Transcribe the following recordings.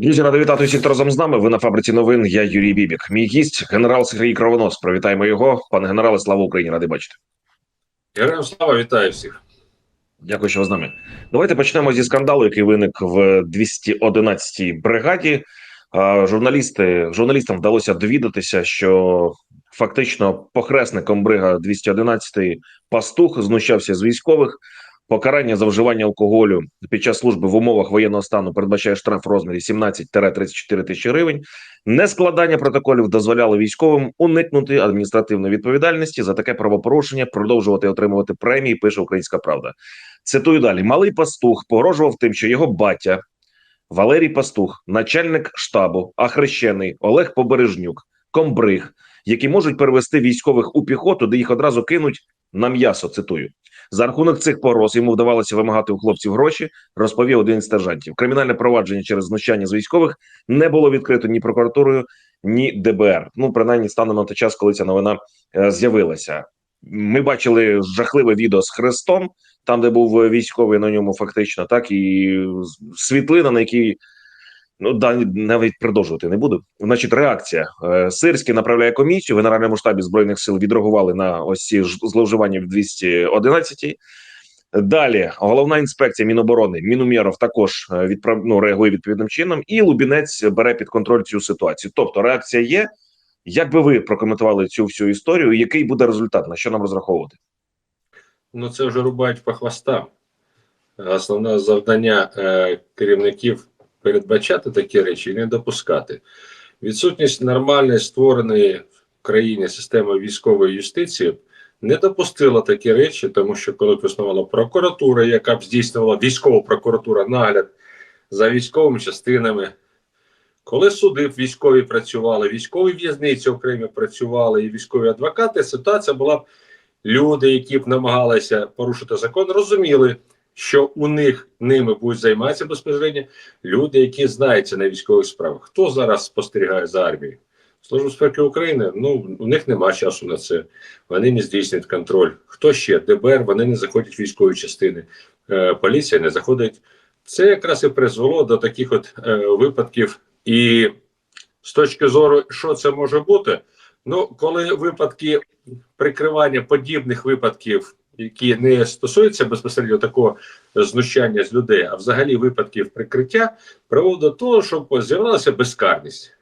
Друзі, радий вітати всіх, хто разом з нами. Ви на фабриці новин. Я Юрій Бібік. Мій гість генерал Сергій Кровонос. Привітаємо його. Пане генерале, слава Україні! Радий бачити. Героям слава вітаю всіх. Дякую, що ви з нами. Давайте почнемо зі скандалу, який виник в 211-й бригаді. Журналісти журналістам вдалося довідатися, що фактично похресником брига 211 пастух знущався з військових. Покарання за вживання алкоголю під час служби в умовах воєнного стану передбачає штраф в розмірі 17-34 тисячі гривень. Нескладання протоколів дозволяло військовим уникнути адміністративної відповідальності за таке правопорушення, продовжувати отримувати премії. Пише Українська Правда. Цитую далі: малий пастух погрожував тим, що його батя Валерій Пастух, начальник штабу, а хрещений Олег Побережнюк, комбриг, які можуть перевести військових у піхоту, де їх одразу кинуть на м'ясо. Цитую. За рахунок цих погроз йому вдавалося вимагати у хлопців гроші, розповів один із сержантів. Кримінальне провадження через знущання з військових не було відкрито ні прокуратурою, ні ДБР. Ну, принаймні, станом на той час, коли ця новина е, з'явилася. Ми бачили жахливе відео з хрестом, там, де був військовий на ньому, фактично, так і світлина, на якій ну да навіть продовжувати не буду. Значить, реакція Е, Сирський направляє комісію. В Генеральному штабі збройних сил відреагували на ось ці зловживання в 211 Далі головна інспекція Міноборони Мінумєров також е, відправ... ну, реагує відповідним чином, і Лубінець бере під контроль цю ситуацію. Тобто реакція є. Як би ви прокоментували цю всю історію? Який буде результат? На що нам розраховувати? Ну це вже рубають по хвостам. Основне завдання е, керівників передбачати такі речі і не допускати. Відсутність нормальної створеної в країні системи військової юстиції не допустила такі речі, тому що коли б існувала прокуратура, яка б здійснювала військова прокуратура нагляд за військовими частинами, коли суди військові працювали, військові в'язниці окремі працювали і військові адвокати, ситуація була б люди, які б намагалися порушити закон, розуміли, що у них ними будуть займатися безпосередньо люди, які знаються на військових справах. Хто зараз спостерігає за армією? Служба безпеки України, ну у них нема часу на це. Вони не здійснюють контроль. Хто ще? ДБР, вони не заходять в військові частини, е, поліція не заходить. Це якраз і призвело до таких от е, випадків. І з точки зору, що це може бути, ну коли випадки прикривання подібних випадків, які не стосуються безпосередньо такого знущання з людей, а взагалі випадків прикриття, приводить до того, щоб з'явилася безкарність.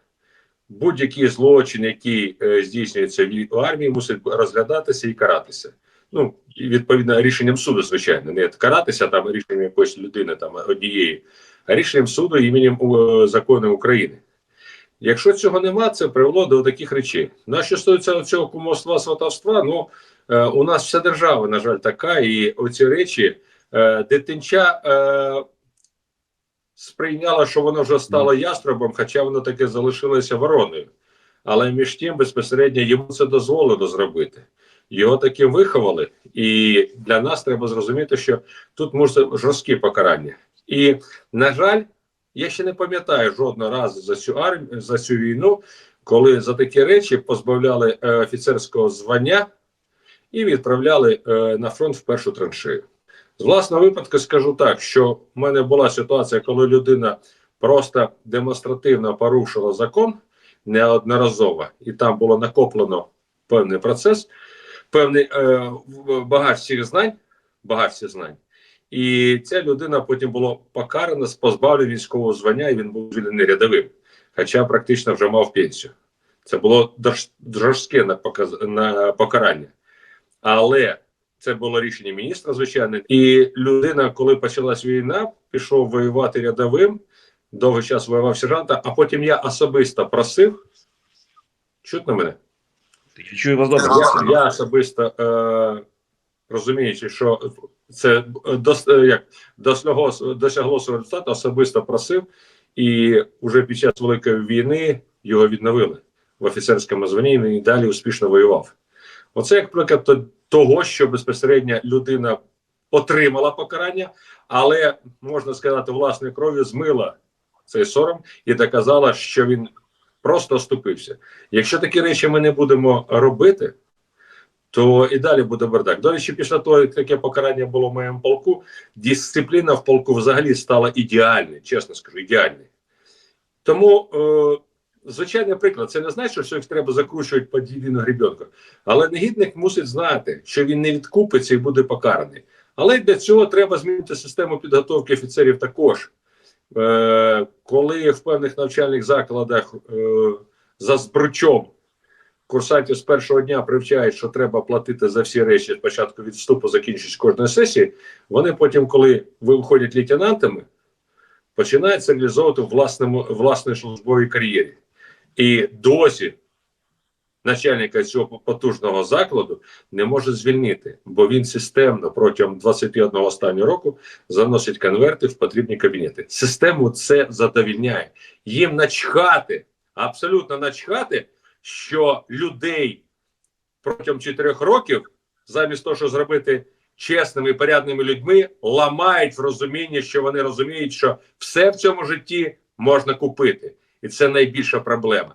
Будь-який злочин, який е, здійснюється в армії, мусить розглядатися і каратися. Ну, відповідно рішенням суду, звичайно, не каратися там рішенням якоїсь людини там однієї, а рішенням суду іменем закону України. Якщо цього нема, це привело до таких речей. На що стосується цього кумовства сватовства, ну у нас вся держава, на жаль, така, і оці речі е, дитинча е, сприйняла, що воно вже стало ястребом, хоча воно таке залишилося вороною. Але між тим безпосередньо йому це дозволено зробити. Його таким виховали, і для нас треба зрозуміти, що тут може жорсткі покарання. І, на жаль, я ще не пам'ятаю жодного разу за цю армію за цю війну, коли за такі речі позбавляли е, офіцерського звання і відправляли е, на фронт в першу траншею. З власного випадку скажу так, що в мене була ситуація, коли людина просто демонстративно порушила закон неодноразово, і там було накоплено певний процес, певний е, багаж всіх знань, багаж всіх знань. І ця людина потім була покарана з позбавлення військового звання, і він був звільнений рядовим, хоча практично вже мав пенсію. Це було жорстке на покарання. Але це було рішення міністра, звичайно. І людина, коли почалась війна, пішов воювати рядовим, довгий час воював сержанта, а потім я особисто просив. Чутно мене? Я чую вас добре. Я, я особисто е, розуміючи, що це дос, е, як досягло, досягло свого результату, особисто просив, і вже під час Великої війни його відновили в офіцерському званні і далі успішно воював. Оце як приклад того, що безпосередньо людина отримала покарання, але можна сказати, власною кров'ю змила цей сором і доказала, що він просто оступився. Якщо такі речі ми не будемо робити, то і далі буде бардак. До речі, після того, як таке покарання було в моєму полку, дисципліна в полку взагалі стала ідеальною, чесно скажу, ідеальною. Тому, е, звичайний приклад, це не значить, що їх треба закручувати під єдину гребенку. Але негідник мусить знати, що він не відкупиться і буде покараний. Але для цього треба змінити систему підготовки офіцерів також. Е, коли в певних навчальних закладах е, за збручом курсантів з першого дня привчають, що треба платити за всі речі спочатку від вступу, закінчуючи кожної сесії, вони потім, коли виходять лейтенантами, починають реалізовувати власному власній службовій кар'єрі. І досі начальника цього потужного закладу не може звільнити, бо він системно протягом 21 останнього року заносить конверти в потрібні кабінети. Систему це задовільняє. Їм начхати, абсолютно начхати, що людей протягом 4 років, замість того, щоб зробити чесними і порядними людьми, ламають в розумінні, що вони розуміють, що все в цьому житті можна купити, і це найбільша проблема.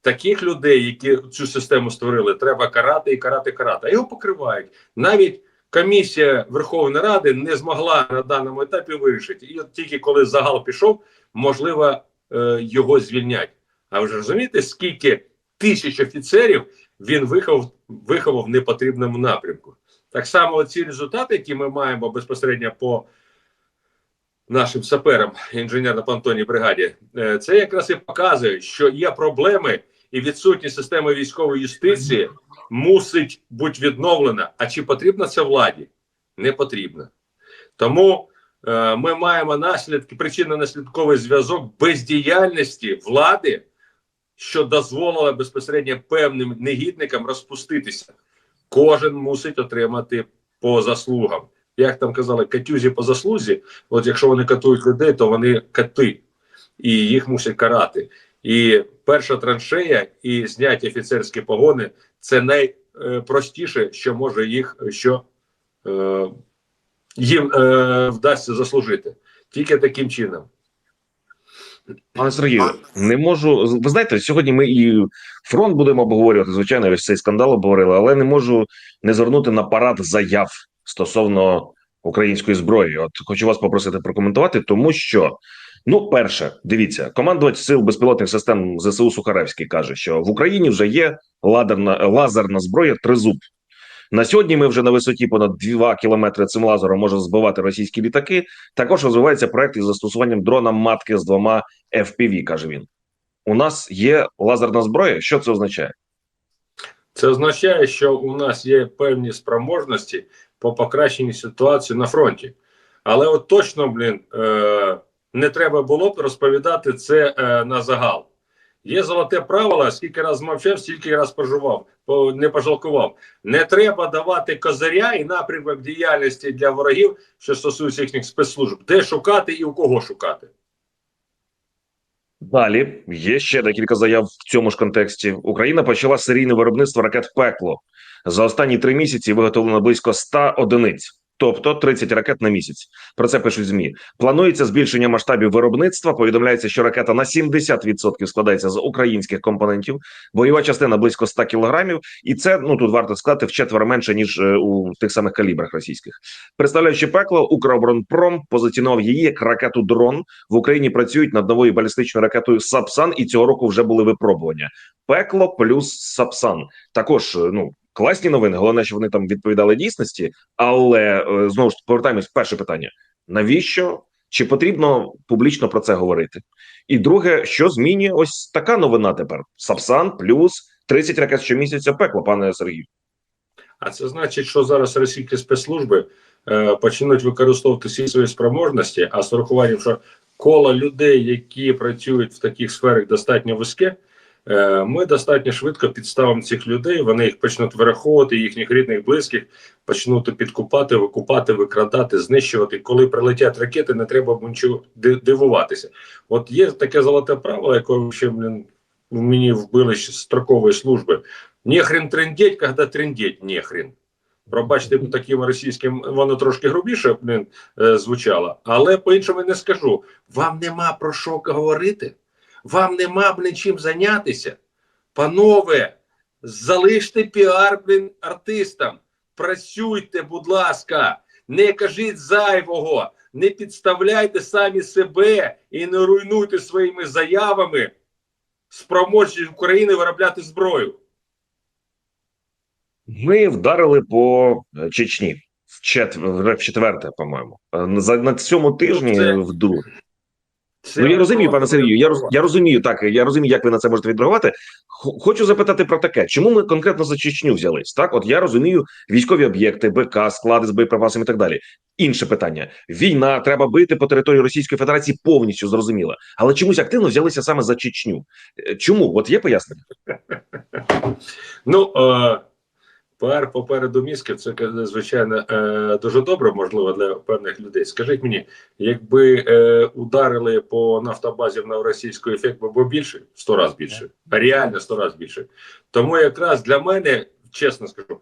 Таких людей, які цю систему створили, треба карати і карати, карати. А його покривають. Навіть комісія Верховної Ради не змогла на даному етапі вирішити. І от тільки коли загал пішов, можливо, е, його звільнять. А ви ж розумієте, скільки тисяч офіцерів він виховав, виховав в непотрібному напрямку. Так само ці результати, які ми маємо безпосередньо по нашим саперам інженерно-понтонній бригаді, е, це якраз і показує, що є проблеми, і відсутність системи військової юстиції мусить бути відновлена. А чи потрібно це владі? Не потрібно. Тому е, ми маємо наслідки, причинно-наслідковий зв'язок бездіяльності влади, що дозволила безпосередньо певним негідникам розпуститися. Кожен мусить отримати по заслугам. Як там казали, катюзі по заслузі. От якщо вони катують людей, то вони кати, і їх мусять карати. І перша траншея і зняття офіцерські погони це найпростіше, що може їх що е, їм е, вдасться заслужити. Тільки таким чином. Пане Сергію, не можу. Ви знаєте, сьогодні ми і фронт будемо обговорювати. Звичайно, весь цей скандал обговорили, але не можу не звернути на парад заяв стосовно української зброї. От хочу вас попросити прокоментувати, тому що. Ну, перше, дивіться, командувач сил безпілотних систем ЗСУ Сухаревський каже, що в Україні вже є ладерна лазерна зброя тризуб. На сьогодні ми вже на висоті понад 2 кілометри цим лазером можемо збивати російські літаки. Також розвивається проект із застосуванням дрона матки з двома FPV, каже він. У нас є лазерна зброя. Що це означає? Це означає, що у нас є певні спроможності по покращенні ситуації на фронті. Але от точно, блін, е, не треба було б розповідати це е, на загал. Є золоте правило, скільки раз мовчав, стільки раз пожував, не пожалкував. Не треба давати козиря і напрямок діяльності для ворогів, що стосується їхніх спецслужб, де шукати і у кого шукати. Далі є ще декілька заяв в цьому ж контексті. Україна почала серійне виробництво ракет пекло. За останні три місяці виготовлено близько 100 одиниць, тобто 30 ракет на місяць. Про це пишуть змі. Планується збільшення масштабів виробництва. Повідомляється, що ракета на 70% складається з українських компонентів. Бойова частина близько 100 кілограмів, і це ну тут варто сказати вчетверо менше ніж е, у тих самих калібрах російських. Представляючи пекло, Укроборонпром позиціонував її як ракету дрон. В Україні працюють над новою балістичною ракетою Сапсан, і цього року вже були випробування. Пекло плюс Сапсан. Також е, ну класні новини. Головне, що вони там відповідали дійсності. Але е, знову ж повертаємось перше питання: навіщо чи потрібно публічно про це говорити? І друге, що змінює ось така новина тепер: Сапсан плюс 30 ракет щомісяця пекло, пане Сергію. А це значить, що зараз російські спецслужби е, почнуть використовувати всі свої спроможності, а з урахуванням, що коло людей, які працюють в таких сферах, достатньо вузьке, ми достатньо швидко підставимо цих людей. Вони їх почнуть вираховувати, їхніх рідних, близьких, почнуть підкупати, викупати, викрадати, знищувати. Коли прилетять ракети, не треба нічого дивуватися. От є таке золоте правило, яке ще блін, мені вбили з строкової служби. Не хрен трендеть, когда трендеть не. Пробачте, таким російським воно трошки грубіше блін, е, звучало, але по-іншому не скажу. Вам нема про що говорити, вам нема блін, чим зайнятися. Панове, залиште піар блін, артистам. Працюйте, будь ласка, не кажіть зайвого, не підставляйте самі себе і не руйнуйте своїми заявами спроможність України виробляти зброю. Ми вдарили по е, Чечні в четверте, по-моєму. Е, на цьому тижні це- вдруге. Це Ну я розумію, пане Сергію. Я роз, я розумію так. Я розумію, як ви на це можете відреагувати. Хочу запитати про таке: чому ми конкретно за Чечню взялись? Так, от я розумію військові об'єкти, БК, склади з боєприпасами і так далі. Інше питання: війна треба бити по території Російської Федерації повністю зрозуміло. Але чомусь активно взялися саме за Чечню. Е, Чому? От є пояснення? Ну, е, пар попереду мізків, це звичайно е, дуже добре, можливо, для певних людей. Скажіть мені, якби е, ударили по нафтобазі на російську ефект був більший, сто разів більше, реально сто разів більше. Тому якраз для мене, чесно скажу,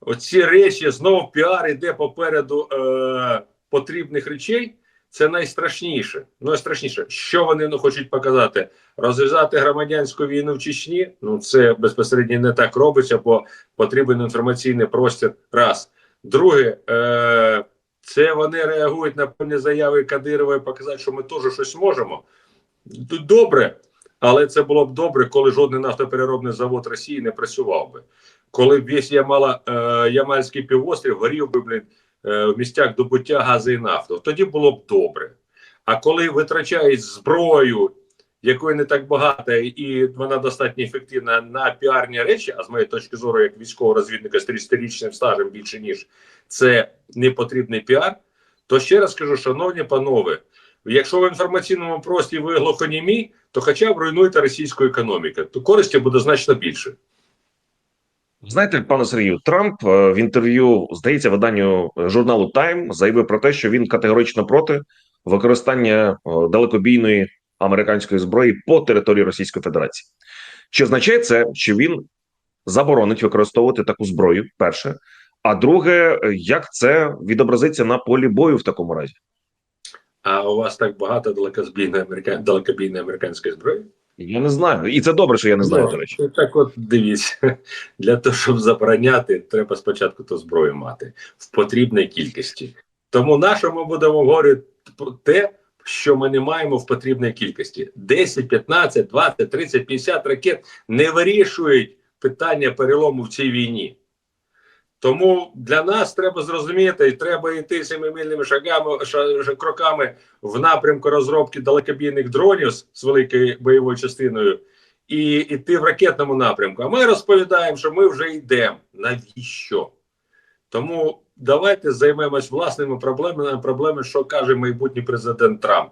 оці речі знову піар іде попереду е, потрібних речей. Це найстрашніше. Найстрашніше, що вони не хочуть показати, розв'язати громадянську війну в Чечні. Ну це безпосередньо не так робиться, бо потрібен інформаційний простір. Раз друге, е, це вони реагують на певні заяви Кадирова і показати, що ми теж щось можемо. Добре, але це було б добре, коли жодний нафтопереробний завод Росії не працював би. Коли б весь Ямала, е, Ямальський півострів горів би, блін, в місцях добуття газу і нафту, тоді було б добре. А коли витрачають зброю, якої не так багато, і вона достатньо ефективна на піарні речі, а з моєї точки зору, як військового розвідника з 30-річним стажем більше ніж це непотрібний піар, то ще раз кажу, шановні панове, якщо в інформаційному прості ви глухонімі, то хоча б руйнуйте російську економіку, то користі буде значно більше. Знаєте, пане Сергію, Трамп е, в інтерв'ю здається виданню е, журналу Time заявив про те, що він категорично проти використання е, далекобійної американської зброї по території Російської Федерації. Чи означає це, що він заборонить використовувати таку зброю? Перше, а друге, як це відобразиться на полі бою в такому разі? А у вас так багато далекобійної далекобійної американської зброї? Я не знаю, і це добре, що я не знаю. Ну, До речі, Так, от дивіться, для того, щоб забороняти, треба спочатку ту зброю мати в потрібній кількості. Тому нашому ми будемо говорити про те, що ми не маємо в потрібній кількості: 10, 15, 20, 30, 50 ракет не вирішують питання перелому в цій війні. Тому для нас треба зрозуміти, і треба йти семимильними шагами ша- ша- кроками в напрямку розробки далекобійних дронів з великою бойовою частиною і йти в ракетному напрямку. А ми розповідаємо, що ми вже йдемо. Навіщо? Тому давайте займемось власними проблемами, проблеми, що каже майбутній президент Трамп.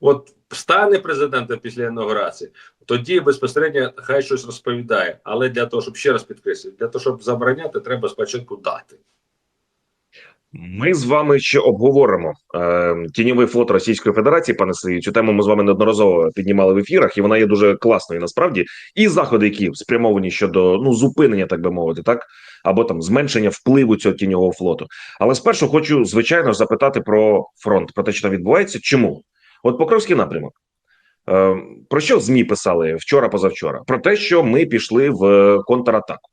От стане президентом після інаугурації, тоді безпосередньо хай щось розповідає. Але для того, щоб ще раз підкреслити, для того, щоб забороняти, треба спочатку дати. Ми з вами ще обговоримо е, тіньовий флот Російської Федерації, пане Сергію. Цю тему ми з вами неодноразово піднімали в ефірах, і вона є дуже класною насправді. І заходи, які спрямовані щодо ну зупинення, так би мовити, так або там зменшення впливу цього тіньового флоту. Але спершу хочу звичайно запитати про фронт, про те, що там відбувається. Чому? От Покровський напрямок. Е, про що змі писали вчора, позавчора? Про те, що ми пішли в контратаку.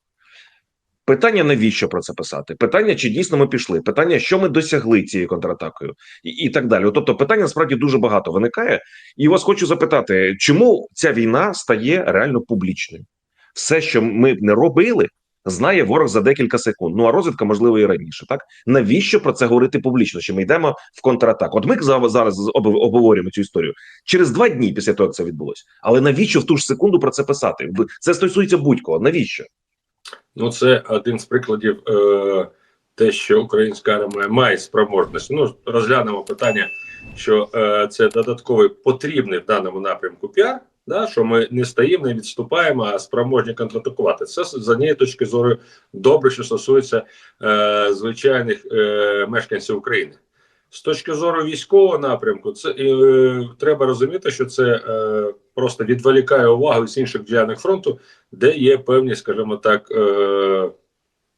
Питання навіщо про це писати? Питання, чи дійсно ми пішли? Питання, що ми досягли цією контратакою, і, і так далі. Тобто, питання насправді дуже багато виникає. І вас хочу запитати, чому ця війна стає реально публічною? Все, що ми не робили, знає ворог за декілька секунд. Ну а розвідка можливо і раніше. Так навіщо про це говорити публічно? Що ми йдемо в контратаку? От ми зараз обговорюємо цю історію через два дні після того, як це відбулося. Але навіщо в ту ж секунду про це писати? Це стосується будь-кого. Навіщо? Ну, це один з прикладів е, те, що українська армія має спроможність. Ну, розглянемо питання, що е, це додатковий потрібний в даному напрямку піар. Да, що ми не стоїмо, не відступаємо, а спроможні контратакувати. Це з однієї точки зору добре, що стосується е, звичайних е, мешканців України. З точки зору військового напрямку, це е, треба розуміти, що це е, просто відволікає увагу з інших ділянок фронту, де є певні, скажімо так, е,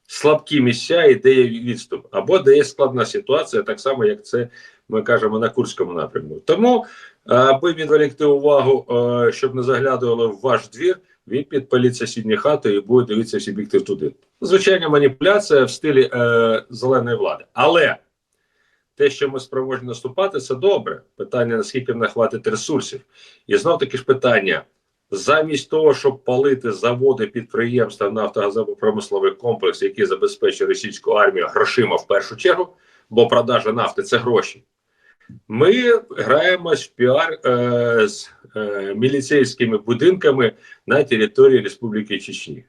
слабкі місця і де є відступ, або де є складна ситуація, так само як це ми кажемо на Курському напрямку. Тому, аби відволікти увагу, е, щоб не заглядували в ваш двір, він підпалить сусідні хати і буде дивитися всі бігти туди. Звичайна маніпуляція в стилі е, зеленої влади. Але те, що ми спроможні наступати, це добре. Питання наскільки не хватить ресурсів, і знов таки ж питання: замість того, щоб палити заводи, підприємства, нафтогазопромисловий комплекс, який забезпечує російську армію грошима в першу чергу, бо продажа нафти це гроші. Ми граємось в піар е, з е, міліцейськими будинками на території Республіки Чечні.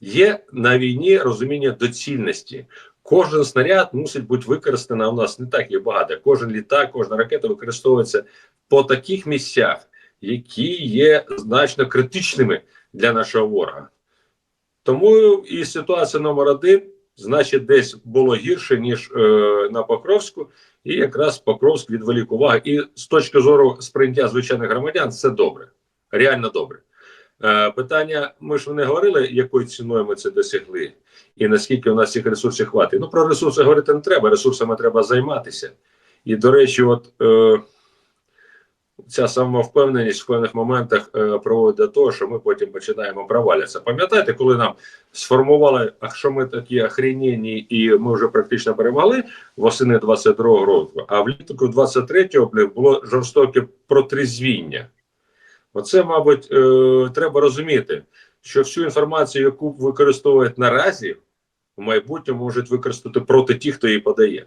Є на війні розуміння доцільності. Кожен снаряд мусить бути використаний. а У нас не так є багато. Кожен літак, кожна ракета використовується по таких місцях, які є значно критичними для нашого ворога. Тому і ситуація номер один, значить, десь було гірше, ніж е, на Покровську, і якраз Покровськ відволік увагу. І з точки зору сприйняття звичайних громадян, це добре, реально добре. Е, питання: ми ж не говорили, якою ціною ми це досягли, і наскільки у нас цих ресурсів хватить. Ну про ресурси говорити не треба. Ресурсами треба займатися. І до речі, от е, ця самовпевненість в певних моментах е, приводить до того, що ми потім починаємо провалятися. Пам'ятаєте, коли нам сформували, а що ми такі охренені, і ми вже практично перемогли восени 22-го року, а влітку 23-го було жорстоке протрезвіння. Оце, мабуть, е, треба розуміти, що всю інформацію, яку використовують наразі, в майбутньому можуть використати проти тих, хто її подає.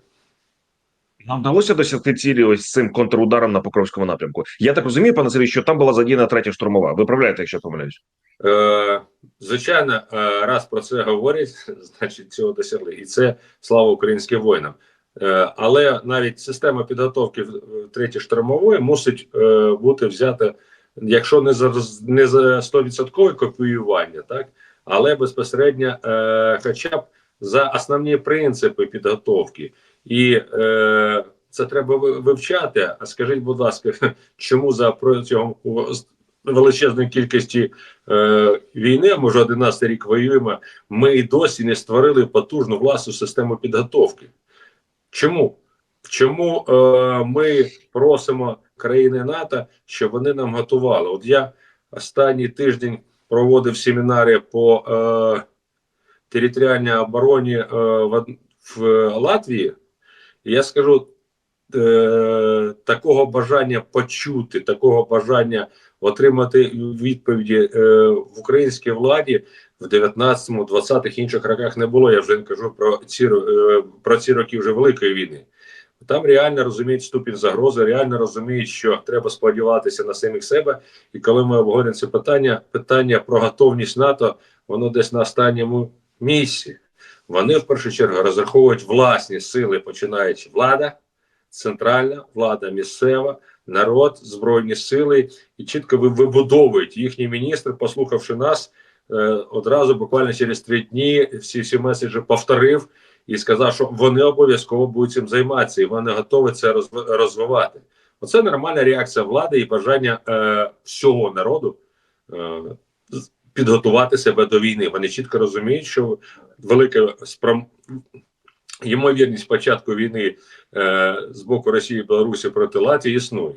Нам вдалося досягти цілі ось цим контрударом на Покровському напрямку. Я так розумію, пане Сергій, що там була задіяна третя штурмова. Виправляйте, якщо помиляюсь. Е, звичайно, е, раз про це говорять, значить цього досягли. І це слава українським воїнам. Е, але навіть система підготовки третій штурмової мусить е, бути взята, якщо не за не за 100% копіювання, так але безпосередньо, е, хоча б за основні принципи підготовки. І е, це треба вивчати. А скажіть, будь ласка, чому за протягом величезної кількості е, війни, ми 11 рік воюємо, ми і досі не створили потужну власну систему підготовки. Чому? Чому е, ми просимо країни НАТО, щоб вони нам готували? От я останній тиждень проводив семінари по е, територіальній обороні е, в, в Латвії, я скажу, е, такого бажання почути, такого бажання отримати відповіді е, в українській владі в 19-му, 20-х інших роках не було. Я вже не кажу про ці е, про ці роки вже великої війни. Там реально розуміють ступінь загрози, реально розуміють, що треба сподіватися на самих себе. І коли ми обговорюємо це питання, питання про готовність НАТО, воно десь на останньому місці. Вони в першу чергу розраховують власні сили, починаючи влада, центральна влада, місцева, народ, збройні сили, і чітко вибудовують їхній міністр, послухавши нас, е, одразу буквально через три дні всі всі меседжі повторив і сказав, що вони обов'язково будуть цим займатися, і вони готові це розвивати. Оце нормальна реакція влади і бажання е, всього народу е, підготувати себе до війни. Вони чітко розуміють, що велика спром... ймовірність початку війни е, з боку Росії і Білорусі проти Латвії існує.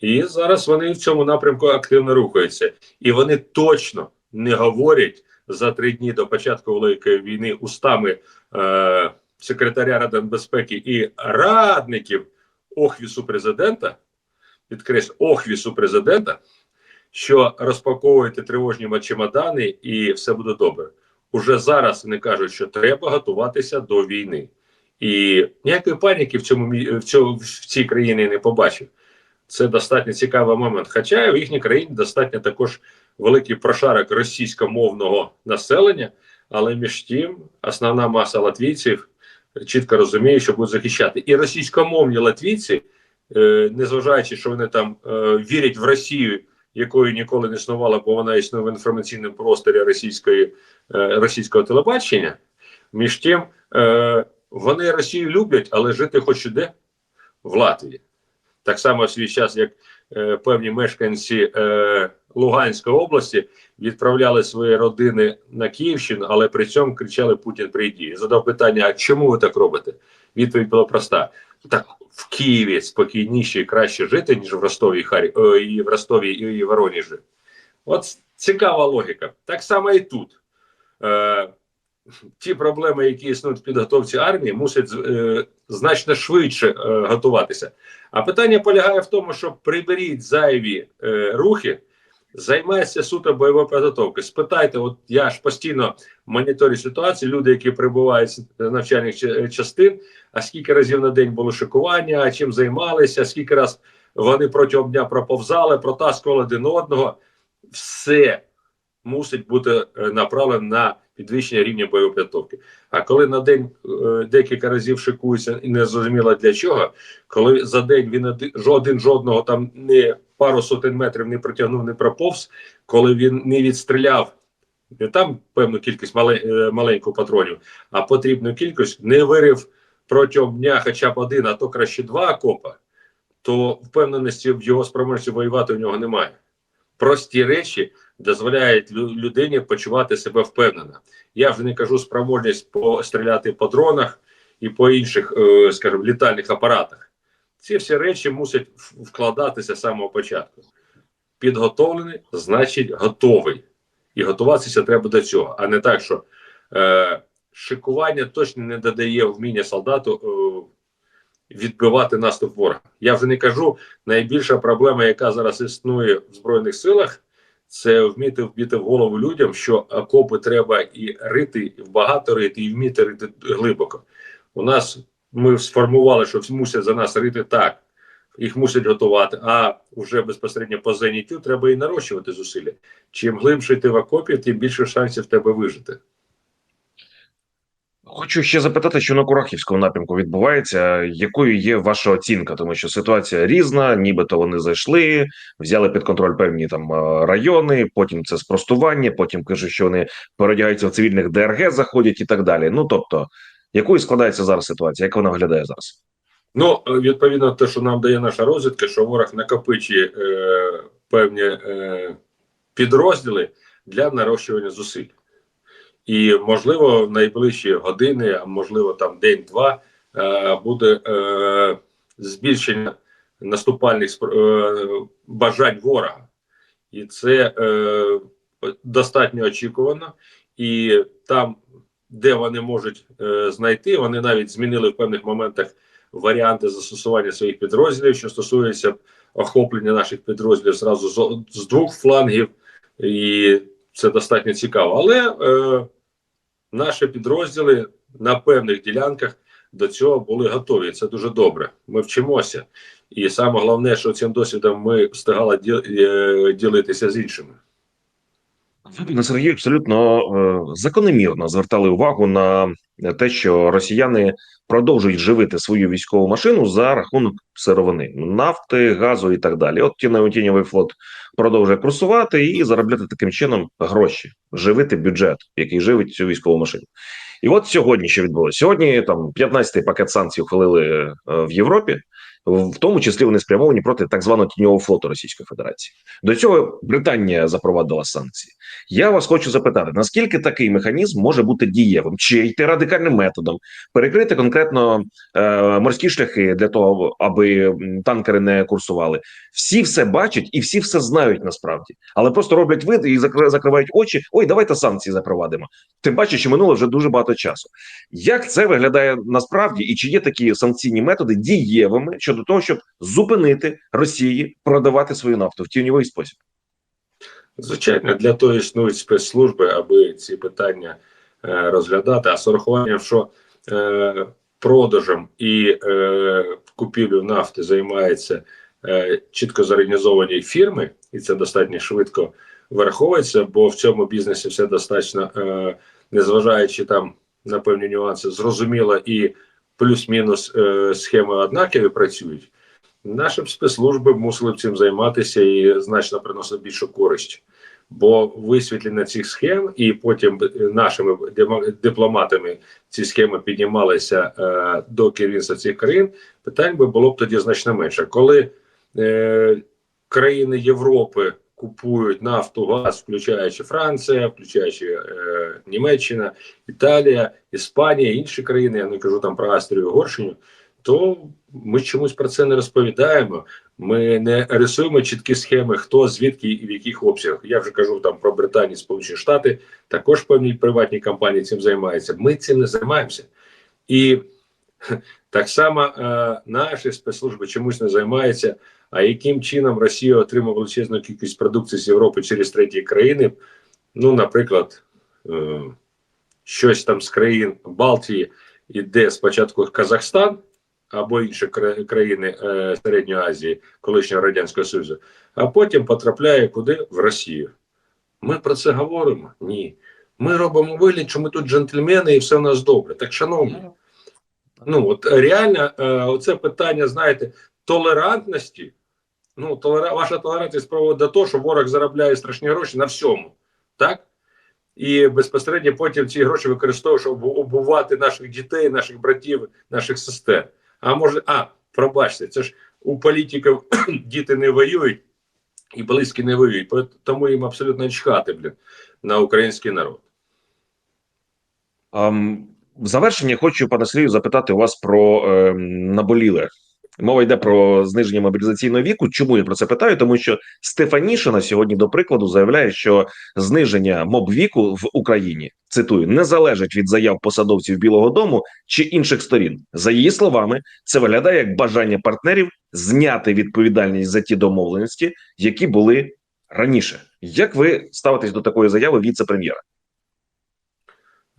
І зараз вони в цьому напрямку активно рухаються, і вони точно не говорять за три дні до початку великої війни устами е, секретаря Ради безпеки і радників Охвісу президента, підкреслю, Охвісу президента, що розпаковуєте тривожні чемодани і все буде добре. Уже зараз вони кажуть, що треба готуватися до війни. І ніякої паніки в цьому в цьому в цій країні не побачив. Це достатньо цікавий момент. Хоча в їхній країні достатньо також великий прошарок російськомовного населення, але між тим основна маса латвійців чітко розуміє, що будуть захищати. І російськомовні латвійці, е, незважаючи, що вони там е, вірять в Росію, якої ніколи не існувала, бо вона існує в інформаційному просторі російської, е, російського телебачення, між тим е, вони Росію люблять, але жити хочуть де? В Латвії. Так само в свій час, як е, певні мешканці Луганської області відправляли свої родини на Київщину, але при цьому кричали Путін прийді. Я задав питання: а чому ви так робите? Відповідь була проста: так в Києві спокійніше і краще жити, ніж в Ростові і Харі... і в Ростові і в Воронежі. От цікава логіка. Так само і тут. Е, ті проблеми, які існують в підготовці армії, мусять е, значно швидше е, готуватися. А питання полягає в тому, що приберіть зайві е, рухи, займайся суто бойовою підготовкою. Спитайте, от я ж постійно моніторю ситуацію, люди, які прибувають з навчальних частин, а скільки разів на день було шикування, а чим займалися, скільки раз вони протягом дня проповзали, протаскували один одного. Все мусить бути е, направлено на підвищення рівня бойової підготовки. А коли на день е, декілька разів шикується і не зрозуміло для чого, коли за день він жоден жодного там не пару сотень метрів не протягнув, не проповз, коли він не відстріляв не там певну кількість мале, е, маленьку патронів, а потрібну кількість не вирив протягом дня хоча б один, а то краще два окопа, то впевненості в його спроможності воювати у нього немає. Прості речі дозволяють людині почувати себе впевнено. Я вже не кажу спроможність постріляти по дронах і по інших, е, скажімо, літальних апаратах. Ці всі речі мусять вкладатися з самого початку. Підготовлений, значить, готовий. І готуватися треба до цього, а не так, що е, шикування точно не додає вміння солдату е, відбивати наступ ворога. Я вже не кажу, найбільша проблема, яка зараз існує в Збройних силах, це вміти вбити в голову людям, що окопи треба і рити, і багато рити, і вміти рити глибоко. У нас ми сформували, що мусять за нас рити так, їх мусять готувати, а вже безпосередньо по заняттю треба і нарощувати зусилля. Чим глибше ти в окопі, тим більше шансів тебе вижити. Хочу ще запитати, що на Курахівському напрямку відбувається, якою є ваша оцінка, тому що ситуація різна, нібито вони зайшли, взяли під контроль певні там е, райони, потім це спростування, потім кажуть, що вони переодягаються в цивільних ДРГ, заходять і так далі. Ну тобто, якою складається зараз ситуація? Як вона виглядає зараз? Ну, е, відповідно, те, що нам дає наша розвідка, що ворог накопичує е, певні е, підрозділи для нарощування зусиль. І, можливо, в найближчі години, а можливо, там день-два, е, буде е, збільшення наступальних е, бажань ворога. І це достатньо очікувано. І там, де вони можуть знайти, вони навіть змінили в певних моментах варіанти застосування своїх підрозділів, що стосується охоплення наших підрозділів зразу з двох флангів, і це достатньо цікаво. Але е, наші підрозділи на певних ділянках до цього були готові. Це дуже добре. Ми вчимося. І саме головне, що цим досвідом ми встигали е, ділитися з іншими. На Сергію абсолютно е, закономірно звертали увагу на те, що росіяни продовжують живити свою військову машину за рахунок сировини, нафти, газу і так далі. От тіньовий флот продовжує курсувати і заробляти таким чином гроші, живити бюджет, який живить цю військову машину. І от сьогодні що відбулося? Сьогодні там 15-й пакет санкцій ухвалили е, в Європі. В тому числі вони спрямовані проти так званого тіньового флоту Російської Федерації. До цього Британія запровадила санкції. Я вас хочу запитати, наскільки такий механізм може бути дієвим, чи йти радикальним методом, перекрити конкретно е, морські шляхи для того, аби танкери не курсували. Всі все бачать і всі все знають насправді, але просто роблять вид і закри- закривають очі. Ой, давайте санкції запровадимо. Тим паче, що минуло вже дуже багато часу. Як це виглядає насправді, і чи є такі санкційні методи дієвими щодо того, щоб зупинити Росії продавати свою нафту в тіньовий спосіб? Звичайно, для того існують спецслужби, аби ці питання е, розглядати. А з урахуванням, що е, продажем і е, купівлею нафти займаються е, чітко зорганізовані фірми, і це достатньо швидко враховується, бо в цьому бізнесі все достатньо, е, незважаючи там на певні нюанси, зрозуміло і плюс-мінус е, схеми однакові працюють. Наші б спецслужби мусили б цим займатися і значно приносити більшу користь. Бо висвітлення цих схем, і потім е, нашими дипломатами ці схеми піднімалися е, до керівництва цих країн, питань би було б тоді значно менше. Коли е, країни Європи купують нафту, газ, включаючи Франція, включаючи е, Німеччина, Італія, Іспанія, інші країни, я не кажу там про Австрію, Угорщину, то ми чомусь про це не розповідаємо. Ми не рисуємо чіткі схеми, хто звідки і в яких обсягах. Я вже кажу там про Британію, Сполучені Штати, також певні приватні компанії цим займаються. Ми цим не займаємося. І так само е, наші спецслужби чомусь не займаються. А яким чином Росія отримує величезну кількість продукції з Європи через треті країни? Ну, наприклад, е, щось там з країн Балтії іде спочатку Казахстан або інші країни е, Середньої Азії, колишнього Радянського Союзу, а потім потрапляє куди? В Росію. Ми про це говоримо? Ні. Ми робимо вигляд, що ми тут джентльмени і все у нас добре. Так, шановні, ну от реально, е, оце питання, знаєте, толерантності. Ну, толера... ваша толерантність приводить до того, що ворог заробляє страшні гроші на всьому, так? І безпосередньо потім ці гроші використовує, щоб обувати наших дітей, наших братів, наших сестер. А може, а, пробачте, це ж у політиків діти не воюють і близькі не воюють, тому їм абсолютно чхати, блін, на український народ. Ам, в завершення хочу, пане Сергію, запитати у вас про е, наболіле. Мова йде про зниження мобілізаційного віку. Чому я про це питаю? Тому що Стефанішина сьогодні, до прикладу, заявляє, що зниження моб-віку в Україні цитую не залежить від заяв посадовців Білого Дому чи інших сторін. За її словами, це виглядає як бажання партнерів зняти відповідальність за ті домовленості, які були раніше. Як ви ставитесь до такої заяви віце-прем'єра?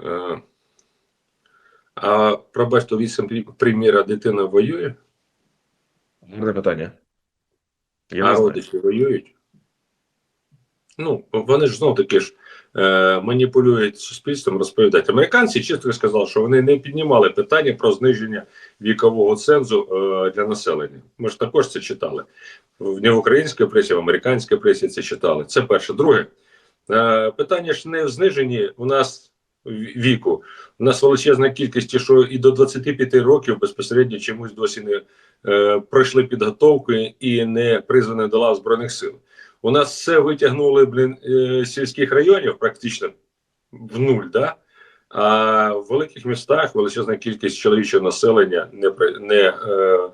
Е, А пробачте, віце-прем'єра дитина воює, Гарне питання. Я а родичі воюють. Ну, вони ж знов таки ж е, маніпулюють суспільством, розповідають. Американці чітко сказали, що вони не піднімали питання про зниження вікового цензу е, для населення. Ми ж також це читали. В не в українській пресі, в американській пресі це читали. Це перше. Друге, е, питання ж не в зниженні у нас віку. У нас величезна кількість, що і до 25 років безпосередньо чомусь досі не е, пройшли підготовку і не призвані до лав Збройних сил. У нас все витягнули блін, е, сільських районів практично в нуль, да? а в великих містах величезна кількість чоловічого населення не, не, е,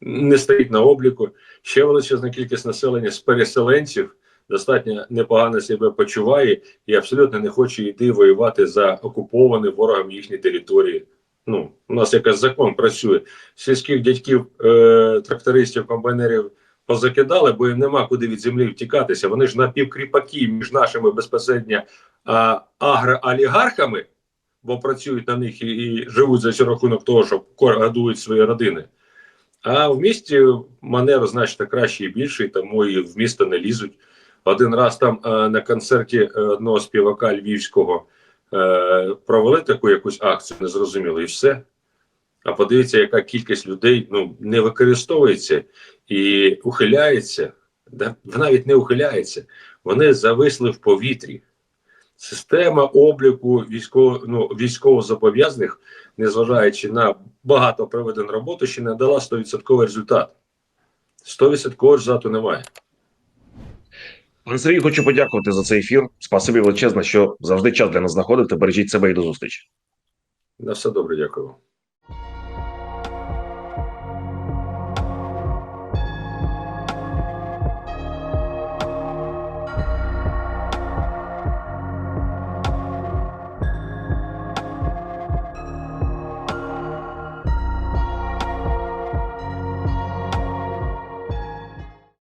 не стоїть на обліку. Ще величезна кількість населення з переселенців достатньо непогано себе почуває і абсолютно не хоче йти воювати за окуповані ворогом їхні території. Ну, у нас якось закон працює. Сільських дядьків, е, трактористів, комбайнерів позакидали, бо їм нема куди від землі втікатися. Вони ж напівкріпаки між нашими безпосередньо а, агроолігархами, бо працюють на них і, і живуть за рахунок того, що годують свої родини. А в місті манер значно краще і більше, тому і в місто не лізуть. Один раз там е, на концерті е, одного співака львівського е, провели таку якусь акцію, незрозуміло, і все. А подивіться, яка кількість людей ну, не використовується і ухиляється, да, навіть не ухиляється, вони зависли в повітрі. Система обліку військово, ну, військовозобов'язаних, незважаючи на багато проведену роботу, ще не дала 100% результат. 100% результату немає. Пане Сергію, хочу подякувати за цей ефір. Спасибі величезне, що завжди час для нас знаходите. Бережіть себе і до зустрічі. На все добре, дякую.